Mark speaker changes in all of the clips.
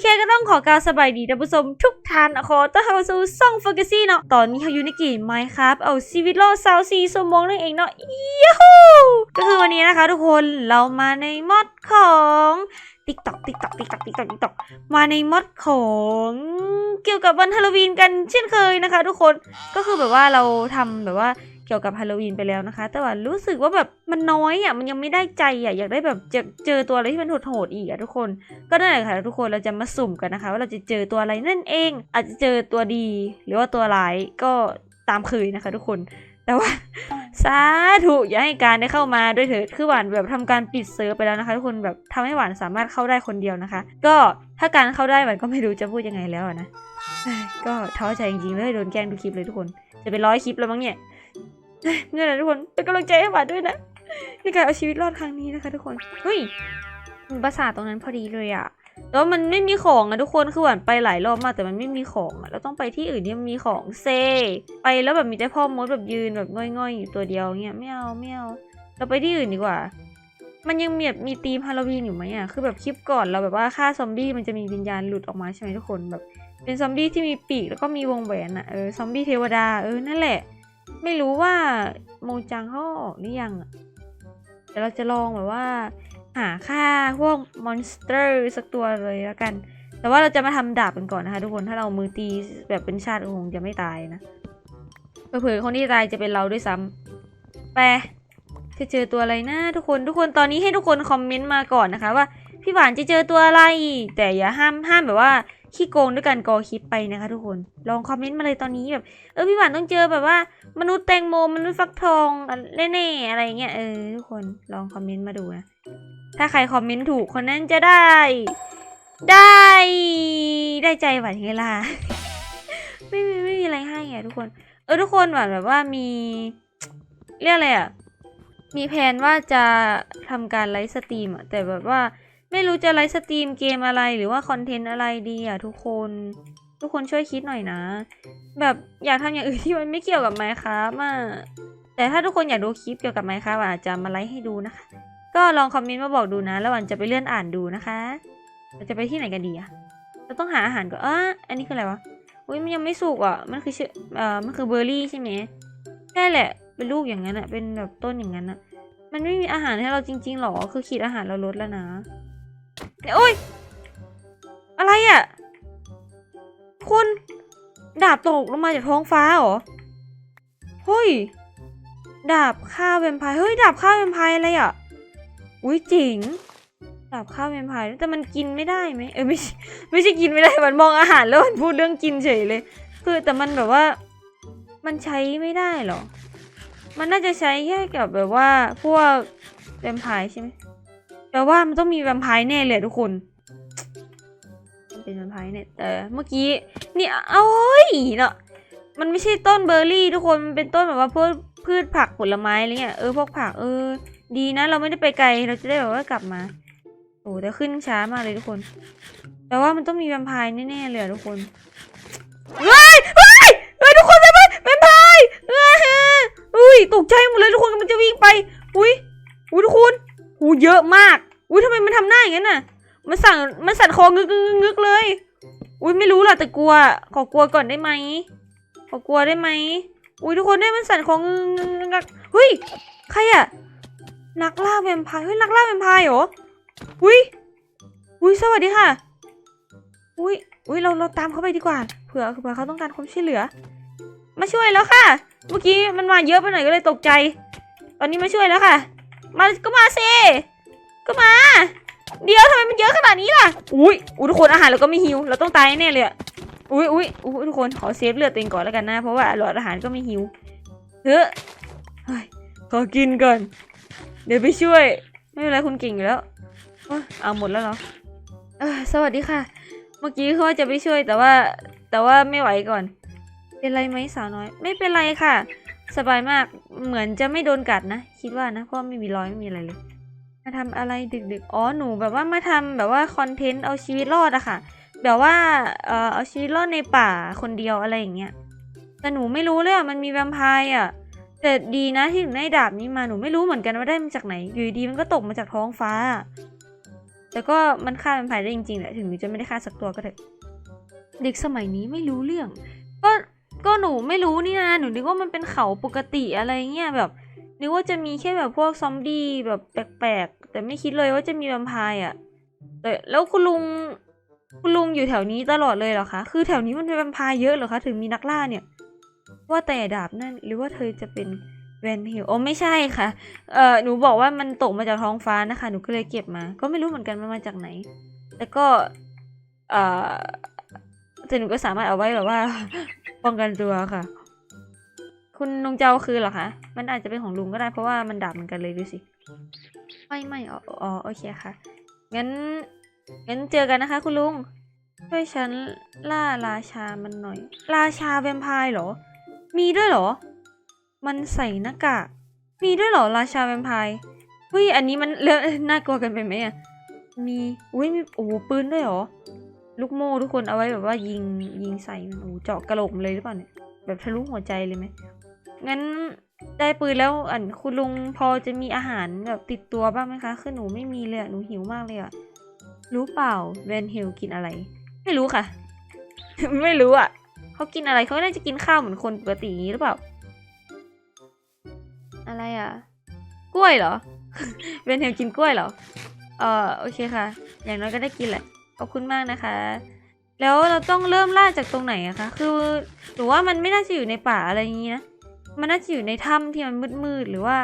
Speaker 1: เคก็ต้องขอกล่าวสบายดีท่านผู้ชมทุกท่านขอต้อนรับเข้าสู่ซ่องโฟกัสซี่เนาะตอนนี้เขาอยู่ในเกมไมค์ครับเอาชีวิตรอดสาวซีสมองนั่นเองเนาะยูฮูก็คือวันนี้นะคะทุกคนเรามาในมอดของติ๊กต็อกติ๊กต็อกติ๊กต็อกติ๊กต็อกติ๊กต็อกมาในมอดของเกี่ยวกับวันฮาโลวีนกันเช่นเคยนะคะ ทุกคนก็คือแบบว่าเราทำแบบว่า กี่ยวกับฮาโลวีนไปแล้วนะคะ แต่ว่ารู้สึกว่าแบบมันน้อยอะมันยังไม่ได้ใจอะอยากได้แบบเจอเจอตัวอะไรที่มันโหดๆอีกอะทุกคน ก็นั่นแหละค่ะทุกคนเราจะมาสุ่มกันนะคะ ว่าเราจะเจอตัวอะไรนั่นเอง อาจจะเจอตัวดี หรือว่าตัวร้ายก็ตามเคยนะคะ ทุกคนแต่ว่าสาธุอย่าให้การได้เข้ามาด้วยเถิดคือหวานแบบทำการปิดเซิร์ฟไปแล้วนะคะ ทุกคนแบบทำให้หวานสามารถเข้าได้คนเดียวนะคะ ก็ถ้าการเข้าได้หวานก็ไม่รู้จะพูดยังไงแล้วอะนะเอ้ยก็ท้อใจจริงๆเลยโดนแกล้งทุกคลิปเลยทุกคน จะเป็นร้อยคลิปแล้วมั้งเนี่ย เอ้ยเนี่ยนะทุกคนเป็นกำลังใจให้หวานด้วยนะในการเอาชีวิตรอดครั้งนี้นะคะ ทุกคนเฮ้ยมันประสาทตรงนั้นพอดีเลยอะแล้วมันไม่มีของอะทุกคนคือหวานไปหลายรอบมากแต่มันไม่มีของอะเราต้องไปที่อื่นที่มันมีของเซ ไปแล้วแบบมีแต่พ่อมดแบบยืนแบบง่อยๆอยู่ตัวเดียวเงี้ยไม่เอาไม่เอาเราไปที่อื่นดีกว่า มันยังมีแบบมีธีมฮาโลวีนอยู่ไหมอะคือแบบคลิปก่อนเราแบบว่าฆ่าซอมบี้มันจะมีวิญญาณหลุดออกมาใช่ไหมทุกคนแบบ เป็นซอมบี้ที่มีปีกแล้วก็มีวงแหวนอะเออซอมบี้เทวดาเออนั่นแหละ ไม่รู้ว่าโมจังเขาออกหรือยังอะแต่เราจะลองแบบว่า หาค่าพวกมอนสเตอร์สักตัวเลยแล้วกัน แต่ว่าเราจะมาทำดาบกันก่อนนะคะทุกคนถ้าเรามือตีแบบเป็นชาติคงจะไม่ตายนะเผื่อคนที่ตายจะเป็นเราด้วยซ้ำไปจะเจอตัวอะไรนะทุกคนทุกคนตอนนี้ให้ทุกคนคอมเมนต์มาก่อนนะคะ ว่าพี่หวานจะเจอตัวอะไร แต่อย่าห้ามห้ามแบบว่า ขี้โกงด้วยการกอคลิปไปนะคะทุกคน ลองคอมเมนต์มาเลยตอนนี้แบบ เออพี่หวานต้องเจอแบบว่า มนุษย์แตงโมมนุษย์ฟักทองแน่ๆอะไรเงี้ยเออทุกคนลองคอมเมนต์มาดูนะถ้าใครคอมเมนต์ถูกคนนั้นจะได้ ได้ได้ใจหวานเฮลาไม่มีไม่มีอะไรให้อะทุกคน เออทุกคนหวานแบบว่ามี เรียกอะไรอะมีแผนว่าจะทำการไลฟ์สตรีมอะแต่แบบว่า ไม่รู้จะไลฟ์สตรีมเกมอะไรหรือว่าคอนเทนต์อะไรดีอะทุกคน ทุกคนช่วยคิดหน่อยนะ แบบอยากทำอย่างอื่นที่มันไม่เกี่ยวกับไมค์ครับอะแต่ถ้าทุกคนอยากดูคลิปเกี่ยวกับไมค์ครับอาจจะมาไลฟ์ให้ดูนะคะ ก็ลองคอมเมนต์มาบอกดูนะ แล้ววันจะไปเลื่อนอ่านดูนะคะเราจะไปที่ไหนกันดีอะเราต้องหาอาหารก่อนอะอันนี้คืออะไรวะอุ้ยมันยังไม่สุกอะ มันคือชื่อเอ่อมันคือเบอร์รี่ใช่ไหมใช่แหละ เป็นลูกอย่างนั้นอะเป็นแบบต้นอย่างนั้นอะมันไม่มีอาหารให้เราจริงๆหรอ คือขีดอาหารเราลดแล้วนะ โอ้ย อะไรอะคุณดาบตกลงมาจากท้องฟ้าเหรอ เฮ้ย ดาบฆ่าแวมไพร์เฮ้ย ดาบฆ่าแวมไพร์อะไรอะอุ้ยจริง ดาบข้าวแวมไพร์แต่มันกินไม่ได้ไหมเออไม่ไม่ใช่กินไม่ได้ มันมองอาหารแล้วมันพูดเรื่องกินเฉยเลย คือแต่มันแบบว่า มันใช้ไม่ได้หรอ มันน่าจะใช้แค่กับแบบว่าพวกแวมไพร์ใช่ไหม แปลว่ามันต้องมีแวมไพร์แน่เลยทุกคนมันเป็นแวมไพร์เนี่ยแต่เมื่อกี้นี่เอ้ยเนาะมันไม่ใช่ต้นเบอร์รี่ทุกคนมันเป็นต้นแบบว่าพวกพืชผักผลไม้อะไรเงี้ยเออพวกผักเออ ดีนะ เราไม่ได้ไปไกลเราจะได้แบบว่ากลับมาโอ้แต่ขึ้นช้ามากเลยทุกคนแปลว่ามันต้องมีแวมไพร์แน่ๆเลยทุกคนเฮ้ยเฮ้ยเฮ้ยทุกคนแวมไพร์แวมไพร์เฮ้ยอุ้ยตกใจหมดเลยทุกคนมันจะวิ่งไปอุ้ยอุ้ยทุกคน อู้เยอะมาก อุ้ยทำไมมันทำหน้าอย่างนั้นน่ะ มันสั่งมันสั่นคองึกงึกงึกเลย อุ้ยไม่รู้ล่ะแต่กลัว ขอกลัวก่อนได้ไหม ขอกลัวได้ไหม อุ้ยทุกคนได้มันสั่นคองึกงึกงึกงึกเฮ้ย ใครอะนักล่าแวมไพร์ เฮ้ยนักล่าแวมไพร์เหรอ อุ้ย อุ้ยสวัสดีค่ะ อุ้ย อุ้ยเราเราตามเขาไปดีกว่า เผื่อเผื่อเขาต้องการความช่วยเหลือ มาช่วยแล้วค่ะ เมื่อกี้มันมาเยอะไปหน่อยก็เลยตกใจ ตอนนี้มาช่วยแล้วค่ะ มาก็มาสิก็มา เดี๋ยวทำไมมันเยอะขนาดนี้ล่ะ อุ้ยอุ้ยทุกคนอาหารเราก็ไม่หิว เราต้องตายแน่เลยอะอุ้ยอุ้ยอุ้ยทุกคนขอเซฟเลือดตัวเองก่อนแล้วกันนะ เพราะว่าหลอดอาหารก็ไม่หิวเฮ้ยเฮ้ยขอกินก่อน เดี๋ยวไปช่วย ไม่เป็นไรคุณเก่งอยู่แล้วอ๊ยเอาหมดแล้วเหรอสวัสดีค่ะ เมื่อกี้เขาว่าจะไปช่วยแต่ว่าแต่ว่าไม่ไหวก่อน เป็นไรไหมสาวน้อย ไม่เป็นไรค่ะ สบายมากเหมือนจะไม่โดนกัดนะ คิดว่านะเพราะไม่มีรอยไม่มีอะไรเลย มาทำอะไรดึกๆ อ๋อหนูแบบว่ามาทำแบบว่าคอนเทนต์เอาชีวิตรอดอะค่ะ แบบว่าเออเอาชีวิตรอดในป่าคนเดียวอะไรอย่างเงี้ยแต่หนูไม่รู้เลยอะมันมีแวมไพร์อะแต่ดีนะที่หนูได้ดาบนี้มาหนูไม่รู้เหมือนกันว่าได้มาจากไหน อยู่ดีมันก็ตกมาจากท้องฟ้า แต่ก็มันฆ่าแวมไพร์ได้จริงๆแหละถึงหนูจะไม่ได้ฆ่าสักตัวก็เถอะเด็กสมัยนี้ไม่รู้เรื่อง ก็ ก็หนูไม่รู้นี่นะหนูนึกว่ามันเป็นเขาปกติอะไรเงี้ยแบบนึกว่าจะมีแค่แบบพวกซอมบี้แบบแปลกๆแต่ไม่คิดเลยว่าจะมีแวมไพร์อะแต่แล้วคุณลุงคุณลุงอยู่แถวนี้ตลอดเลยเหรอคะ คือแถวนี้มันเป็นแวมไพร์เยอะเหรอคะ ถึงมีนักล่าเนี่ย ว่าแต่ดาบนั่น หรือว่าเธอจะเป็นแวนฮิลโอ้ไม่ใช่ค่ะ เอ่อ หนูบอกว่ามันตกมาจากท้องฟ้านะคะ หนูก็เลยเก็บมา ก็ไม่รู้เหมือนกันมันมาจากไหน แต่ก็ เอ่อ แต่หนูก็สามารถเอาไว้แบบว่า ป้องกันตัวค่ะ คุณลุงเจ้าคือเหรอคะ มันอาจจะเป็นของลุงก็ได้เพราะว่ามันดาบเหมือนกันเลยดูสิ ไม่ไม่อ๋ออ๋อโอเคค่ะ งั้น งั้นเจอกันนะคะ คุณลุง ช่วยฉันล่าราชามันหน่อย ราชาแวมไพร์เหรอ มีด้วยเหรอ มันใส่หน้ากาก มีด้วยเหรอราชาแวมไพร์เฮ้ยอันนี้มันเรื่องน่ากลัวกันไปไหมอะมี อุ้ยมีโอ้โหปืนด้วยเหรอ ลูกโม่ทุกคนเอาไว้แบบว่ายิงยิงใส่มันโอ้โหเจาะกระโหลกมันเลยหรือเปล่าเนี่ยแบบทะลุหัวใจเลยไหมงั้นได้ปืนแล้วอันคุณลุงพอจะมีอาหารแบบติดตัวบ้างไหมคะคือหนูไม่มีเลยอะหนูหิวมากเลยอะรู้เปล่าแวนฮิลกินอะไร ไม่รู้ค่ะ ไม่รู้อะเขากินอะไรเขาน่าจะกินข้าวเหมือนคนปกติอย่างนี้หรือเปล่า อะไรอะกล้วยเหรอ เวนเฮลกินกล้วยเหรอเออโอเคค่ะ อย่างน้อยก็ได้กินแหละข อบคุณมากนะคะ แล้วเราต้องเริ่มล่าจากตรงไหนอะคะ คือหรือว่ามันไม่น่าจะอยู่ในป่าอะไรอย่างนี้นะ มันน่าจะอยู่ในถ้ำที่มันมืดๆหรือว่า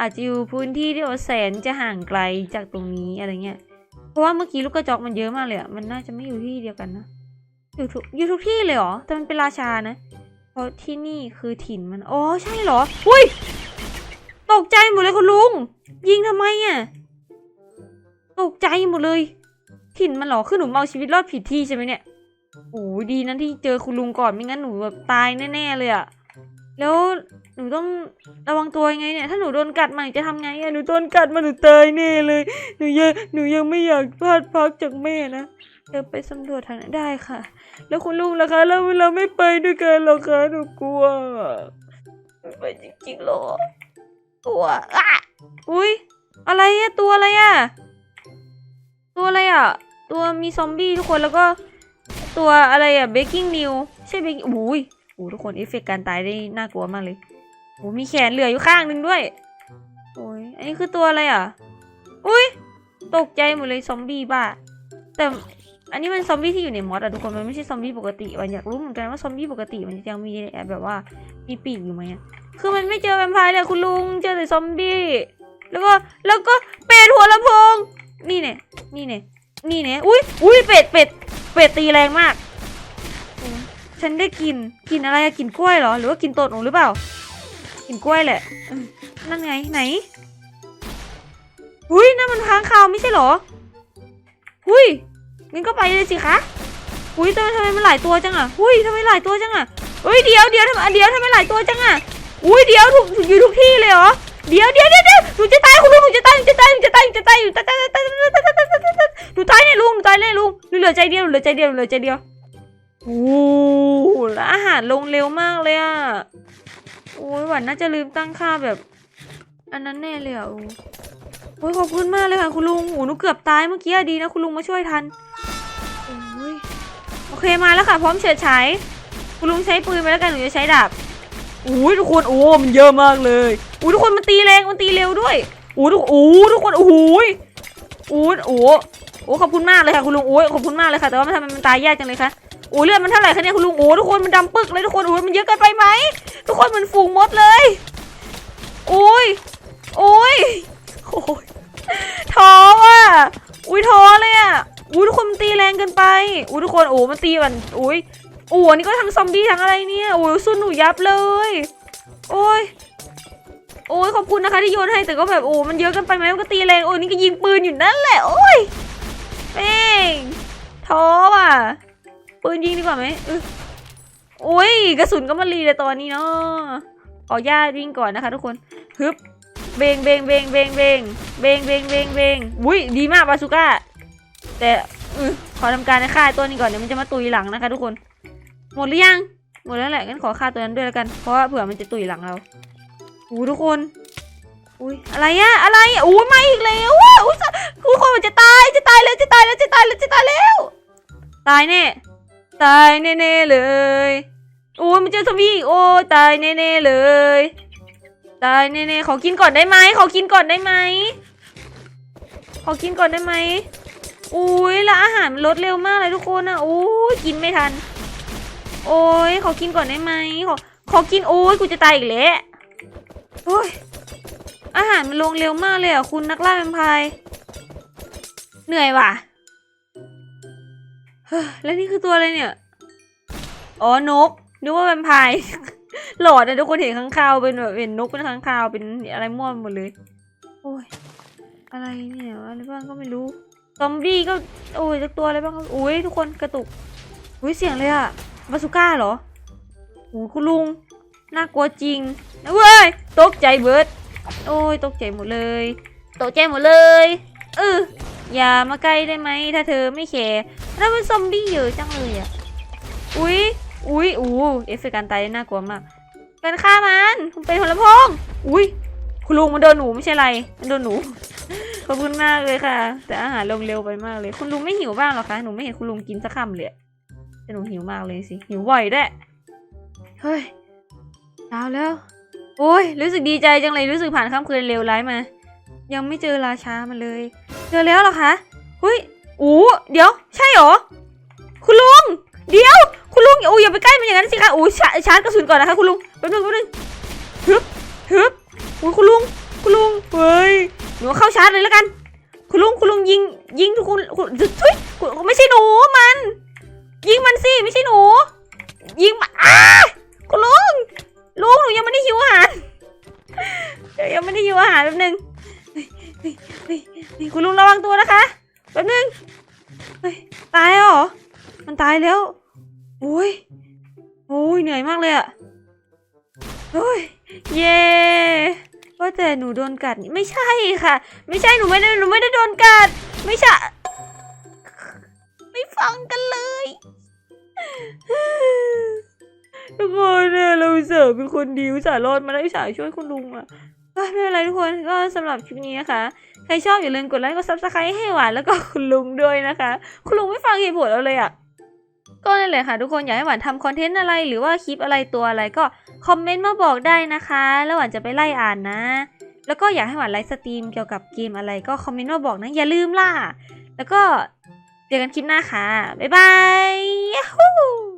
Speaker 1: อาจจะอยู่พื้นที่ที่โอแสนจะห่างไกลจากตรงนี้อะไรเงี้ย เพราะว่าเมื่อกี้ลูกกระจอกมันเยอะมากเลยอะมันน่าจะไม่อยู่ที่เดียวกันนะ อยู่ทุกอยู่ทุกที่เลยเหรอ แต่มันเป็นราชานะ เพราะที่นี่คือถิ่นมัน อ๋อใช่เหรอ อุ้ย ตกใจหมดเลยคุณลุง ยิงทำไมอะตกใจหมดเลย ถิ่นมันหรอคือหนูเอาชีวิตรอดผิดที่ใช่ไหมเนี่ยโอ้ดีนะที่เจอคุณลุงก่อนไม่งั้นหนูแบบตายแน่ๆเลยอะแล้วหนูต้องระวังตัวยังไงเนี่ย ถ้าหนูโดนกัดมาหนูจะทำไงอะหนูโดนกัดมาหนูตายแน่เลย หนูยังหนูยังไม่อยากพลาดพักจากแม่นะเดี๋ยวไปสำรวจทางนั้นได้ค่ะ แล้วคุณลุงล่ะคะแล้วเราไม่ไปด้วยกันหรอคะหนูกลัวไม่ไปจริงๆหรอตัวอะอุ้ยอะไรอะตัวอะไรอะ ตัวอะไรอะ ตัวมีซอมบี้ทุกคนแล้วก็ตัวอะไรอะเบกกิ้งนิวใช่เบกกิ้งโอ้ยโอ้ทุกคนเอฟเฟกต์การตายได้น่ากลัวมากเลยโอ้มีแขนเหลืออยู่ข้างหนึ่งด้วยโอ้ยอันนี้คือตัวอะไรอะอุ้ยตกใจหมดเลยซอมบี้บ้าแต่อันนี้มันซอมบี้ที่อยู่ในมอสอะทุกคนมันไม่ใช่ซอมบี้ปกติวันอยากรู้เหมือนกันว่าซอมบี้ปกติมันยังมีแบบว่ามีปีกอยู่ไหมคือมันไม่เจอแวมไพร์เลยคุณลุงเจอแต่ซอมบี้แล้วก็แล้วก็เป็ดหัวลำโพง นี่เนี่ยนี่เนี่ยนี่เนี่ยอุ้ยอุ้ยเป็ดเป็ดเป็ดตีแรงมากฉันได้กินกินอะไรกินกล้วยเหรอหรือว่ากินตดหนูหรือเปล่า กินกล้วยแหละนั่นไงไหนอุ้ยนั่นมันค้างคาวไม่ใช่เหรออุ้ยงั้นก็ไปเลยสิคะอุ้ยทำไมทำไมมันหลายตัวจังอะอุ้ยทำไมหลายตัวจังอะเฮ้ยเดี๋ยวเดี๋ยวทำไมเดี๋ยวทำไมหลายตัวจังอะอุ้ยเดี๋ยวถูกอยู่ทุกที่เลยเหรอ เดี๋ยวเดี๋ยวเดี๋ยวหนูจะตายคุณลุงหนูจะตายหนูจะตายหนูจะตายหนูจะตายหนูจะตายตายตายตายตายหนูตายแน่ลุงหนูตายแน่ลุงหนูเหลือใจเดียวหนูเหลือใจเดียวหนูเหลือใจเดียวโอ้โหแล้วอาหารลงเร็วมากเลยอะโอ้ยหวันน่าจะลืมตั้งค่าแบบ อันนั้นแน่เลยอะโอ้ยขอบคุณมากเลยค่ะคุณลุงโอ้หนูเกือบตายเมื่อกี้ดีนะคุณลุงมาช่วยทันโอ้ยโอเคมาแล้วค่ะ พร้อมเฉิดฉายคุณลุงใช้ปืนไปแล้วกันหนูจะใช้ดาบ อุ้ยทุกคนโอ้ มันเยอะมากเลยอุ้ยทุกคนมันตีแรงมันตีเร็วด้วยอุ้ยทุกโอ้ทุกคนโอ้โหยอุ้ยโอ้โอ้ขอบคุณมากเลยค่ะคุณลุงโอ้ยขอบคุณมากเลยค่ะแต่ว่ามันทำไมมันตายยากจังเลยคะโอ้เลือดมันเท่าไหร่คะเนี่ยคุณลุงโอ้ทุกคนมันดำปึกเลยทุกคนโอ้ยมันเยอะเกินไปไหมทุกคนมันฝูงมดเลยโอ้ยโอ้ยโอ้ยท้อว่ะอุ้ยท้อเลยอะอุ้ยทุกคนมันตีแรงเกินไปอุ้ยทุกคนโอ้มันตีมันอุ้ย โอ้โหนี่ก็ทั้งซอมบี้ทั้งอะไรเนี่ย โอ้ยสุนหนูยับเลย โอ้ย โอ้ยขอบคุณนะคะที่โยนให้ แต่ก็แบบโอ้ มันเยอะเกันไปไหมมันก็ตีแรง โอ้นี่ก็ยิงปืนอยู่นั่นแหละ โอ้ยแม่งท้อว่ะ ปืนยิงดีกว่าไหมออโอ้ยกระสุนก็มารีเลยตอนนี้เนาะขออนุญาตวิ่งก่อนนะคะ ทุกคน ฮึบ เบงเบงเบงเบงเบงเบงเบงเบงเบงอุ้ยดีมากบาซูก้า แต่ขอทำการฆ่าตัวนี้ก่อนเดี๋ยวมันจะมาตุยหลังนะคะทุกคน หมดหรือยัง หมดแล้วแหละงั้นขอฆ่าตัวนั้นด้วยแล้วกัน เพราะว่าเผื่อมันจะตุยหลังเราอู้ทุกคน อุ้ยอะไรอะอะไรอะอู้ไม่อีกแล้วอะอุ้ยทุกคนมันจะตายจะตายแล้วจะตายแล้วจะตายแล้วจะตายแล้ว ตายแน่ ตายแน่ๆเลยโอ้ยมันเจอซอมบี้อีกโอ้ตายแน่ๆเลย ตายแน่ๆขอกินก่อนได้ไหมขอกินก่อนได้ไหมขอกินก่อนได้ไหมอุ้ยแล้วอาหารลดเร็วมากเลยทุกคนอะโอ้ยกินไม่ทัน โอ้ยขอกินก่อนได้ไหมขอขอกินโอ้ยกูจะตายอีกแล้วโอ้ยอาหารมันลงเร็วมากเลยอะคุณนักล่าแวมไพร์เหนื่อยว่ะเฮ้ยแล้วนี่คือตัวอะไรเนี่ย อ๋อนกนึกว่าแวมไพร์หลอดนะทุกคนเห็นข้างคาวเป็นแบบเห็นนกเป็นข้างคาวเป็นอะไรม่วไปหมดเลย โอ้ยอะไรเนี่ยอะไรบ้างก็ไม่รู้ซอมบี้ก็โอ้ยจักตัวอะไรบ้างก็อุ้ยทุกคนกระตุกอุ้ยเสียงเลยอะ บาสุก้าเหรอโอ้คุณลุง น่ากลัวจริงนะเว้ย ตกใจเบิร์ดโอ้ย ตกใจหมดเลย ตกใจหมดเลย เอออย่ามาใกล้ได้ไหม ถ้าเธอไม่แคร์แล้วมันซอมบี้เยอะจังเลยอะ อุ้ยอุ้ยอู้เอฟเฟกต์การตายน่ากลัวมากเป็นฆ่ามันคุณเป็นพลพงอุ้ยคุณลุงมันโดนหนูไม่ใช่ไร มันโดนหนู ขอบคุณมากเลยค่ะ แต่อาหารลงเร็วไปมากเลย คุณลุงไม่หิวบ้างหรอคะ หนูไม่เห็นคุณลุงกินสักคำเลย แต่หนูหิวมากเลยสิหิวบ่อยด้วยเฮ้ยเช้าแล้ว โอ้ยรู้สึกดีใจจังเลยรู้สึกผ่านค่ำคืนเลวร้ายมา ยังไม่เจอราชามันเลย เจอแล้วเหรอคะเฮ้ยอู้เดี๋ยว ใช่เหรอคุณลุงเดี๋ยว คุณลุงอู้อย่าไปใกล้มันอย่างนั้นสิคะอู้ชชาร์จกระสุนก่อนนะคะคุณลุงแป๊บนึงแป๊บนึงฮึบฮึบอู้คุณลุงคุณลุงเฮ้ยหนูเข้าชาร์จเลยแล้วกัน คุณลุงคุณลุงยิงยิงทุกคนคุณทุยคุณไม่ใช่หนูมัน ยิงมันสิไม่ใช่หนู ยิงมาอ้าคุณลุงลุงหนูยังไม่ได้หิวอาหารเดี๋ยวยังไม่ได้หิวอาหารแป๊บนึงคุณลุงระวังตัวนะคะแป๊บนึงตายเหรอมันตายแล้วโอ้ยโอ้ยเหนื่อยมากเลยอะโอ้ยเย้ว่าแต่หนูโดนกัดนี่ไม่ใช่ค่ะ ไม่ใช่หนูไม่ได้หนูไม่ได้โดนกัด ไม่ใช่ ฟังกันเลย ทุกคนเนี่ยเราอุตส่าห์เป็นคนดีอุตส่าห์รอดมาได้อุตส่าห์ช่วยคุณลุงอะไม่เป็นไรทุกคนก็สำหรับคลิปนี้นะคะ ใครชอบอย่าลืมกดไลค์กดซับสไครต์ให้หวานแล้วก็คุณลุงด้วยนะคะ คุณลุงไม่ฟังเหตุผลเราเลยอะก็นั่นแหละค่ะทุกคนอยากให้หวานทำคอนเทนต์อะไรหรือว่าคลิปอะไรตัวอะไรก็คอมเมนต์มาบอกได้นะคะ แล้วหวานจะไปไล่อ่านนะ แล้วก็อยากให้หวานไลฟ์สตรีมเกี่ยวกับเกมอะไรก็คอมเมนต์มาบอกนะอย่าลืมล่ะ แล้วก็ เจอกันคลิปหน้าค่ะ บ๊ายบาย